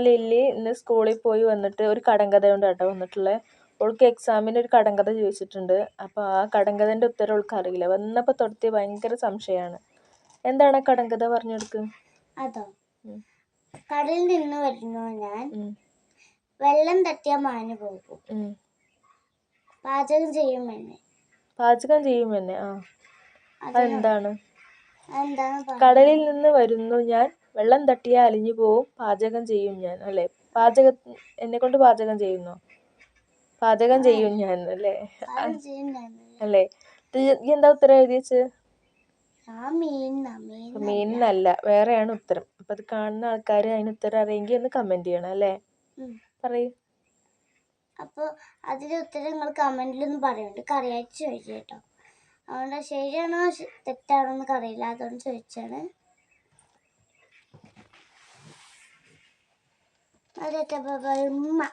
Lily ഇന്ന് സ്കൂളിൽ പോയി വന്നിട്ട് ഒരു കടങ്കഥ കൊണ്ട് കേട്ടോ വന്നിട്ടുള്ളത് ഓൾക്ക് എക്സാമിന് ഒരു കടങ്കഥ ചോദിച്ചിട്ടുണ്ട്. അപ്പോൾ ആ കടങ്കഥന്റെ ഉത്തരം ഓൾക്ക് അറിയില്ല. വന്നപ്പോൾ തൊടുത്തി ഭയങ്കര സംശയമാണ്. എന്താണ് ആ കടങ്കഥ പറഞ്ഞു കൊടുക്ക് അതോ കടലിൽ നിന്ന് വരുന്നു ഞാൻ വെള്ളം തട്ടിയ മാന് പോകും. പാചകം ചെയ്യും എന്നെ. പാചകം ചെയ്യും എന്നെ ആ. അതെന്താണ്? അതെന്താണ് കടലിൽ നിന്ന് വരുന്നു ഞാൻ വെള്ളം തട്ടിയാൽ അലിഞ്ഞു പോവും. പാചകം ചെയ്യും ഞാൻ അല്ലേ? പാചക എന്നെ കൊണ്ട് പാചകം ചെയ്യുന്നോ? പാചകം ചെയ്യും ഞാൻ അല്ലേ? അല്ലേ? എന്താ ഉത്തരം എഴുതിയച്ച് മീനല്ല മീനിനല്ല വേറെയാണ് ഉത്തരം. അപ്പൊ അത് കാണുന്ന ആൾക്കാർ അതിന് ഉത്തരം അറിയെങ്കിൽ ഒന്ന് കമന്റ് ചെയ്യണം അല്ലേ. പറയൂ. അപ്പോൾ അതിന്റെ ഉത്തരം നിങ്ങൾ കമന്റിലൊന്ന് പറയുന്നുണ്ട് കറിയായിട്ട് ചോദിച്ചു കേട്ടോ. അതുകൊണ്ട് ശരിയാണോ തെറ്റാണോന്ന് തെറ്റാണോ എന്നൊക്കെ അറിയില്ല. അതുകൊണ്ട് ചോദിച്ചാണ് あなたばばうま。